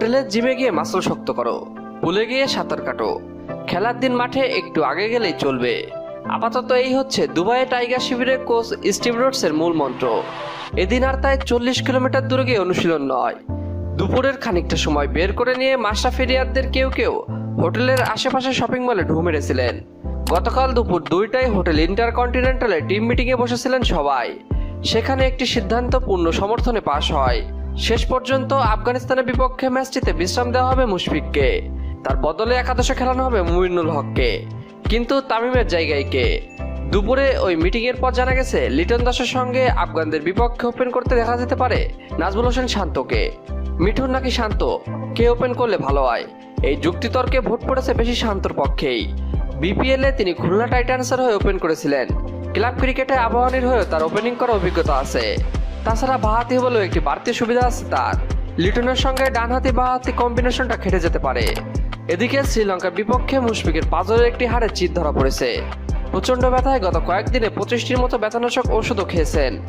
গেলে জিমে গিয়ে মাসল শক্ত করো পুলে গিয়ে সাঁতার কাটো। খেলার দিন মাঠে একটু আগে গেলেই চলবে। আপাতত এই হচ্ছে দুবাইয়ে টাইগার শিবিরের কোচ স্টিভ রোডসের মূল মন্ত্র। এদিন আর তাই চল্লিশ কিলোমিটার দূরে গিয়ে অনুশীলন নয়। দুপুরের খানিকটা সময় বের করে নিয়ে মাশরাফিরিয়াদের কেউ কেউ হোটেলের আশেপাশে শপিং মলে ঢু মেরেছিলেন। গতকাল দুপুর দুইটায় হোটেল ইন্টারকন্টিনেন্টালে টিম মিটিংয়ে বসেছিলেন সবাই। সেখানে একটি সিদ্ধান্ত পূর্ণ সমর্থনে পাশ হয়। শেষ পর্যন্ত আফগানিস্তানের বিপক্ষে ম্যাচটিতে বিশ্রাম দেওয়া হবে মুশফিককে। তার বদলে একাদশে খেলানো হবে মুমিনুল হককে। কিন্তু তামিমের জায়গায় কে? দুপুরে ওই মিটিং এর পর জানা গেছে, লিটন দাসের সঙ্গে আফগানদের বিপক্ষে ওপেন করতে দেখা যেতে পারে নাজমুল হোসেন শান্তকে। মিঠুন নাকি শান্ত? কে ওপেন করলে ভালো হয়? এই যুক্তিতর্কে ভোট পড়েছে বেশি শান্তর পক্ষেই। বিপিএল তিনি খুলনা টাইটান্সের হয়ে ওপেন করেছিলেন। ক্লাব ক্রিকেটে আবাহনীর হয়েও তার ওপেনিং করার অভিজ্ঞতা আছে। তাছাড়া বাহাতি হলো একটি বাড়তি সুবিধা আছে তার। লিটনের সঙ্গে ডানহাতি বাহাতি কম্বিনেশনটা খেটে যেতে পারে। এদিকে শ্রীলঙ্কার বিপক্ষে মুশফিকের পাজরের একটি হাড়ে চিত ধরা পড়েছে। প্রচণ্ড ব্যথায় গত কয়েকদিনে পঁচিশটির মতো ব্যথানাশক ওষুধও খেয়েছেন।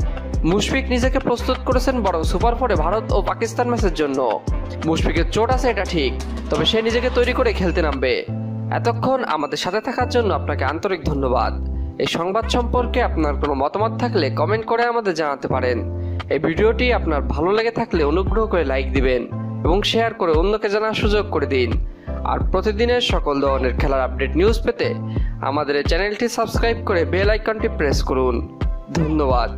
মুশফিক নিজেকে প্রস্তুত করেছেন বরং সুপার ফোরে ভারত ও পাকিস্তান ম্যাচের জন্য। মুশফিকের চোট আছে এটা ঠিক, তবে সে নিজেকে তৈরি করে খেলতে নামবে। এতক্ষণ আমাদের সাথে থাকার জন্য আপনাকে আন্তরিক ধন্যবাদ। এই সংবাদ সম্পর্কে আপনার কোনো মতামত থাকলে কমেন্ট করে আমাদের জানাতে পারেন। এই ভিডিওটি আপনার ভালো লেগে থাকলে অনুগ্রহ করে লাইক দিবেন এবং শেয়ার করে অন্যকে জানার সুযোগ করে দিন। আর প্রতিদিনের সকল ধরনের খেলার আপডেট নিউজ পেতে আমাদের চ্যানেলটি সাবস্ক্রাইব করে বেল আইকনটি প্রেস করুন। ধন্যবাদ।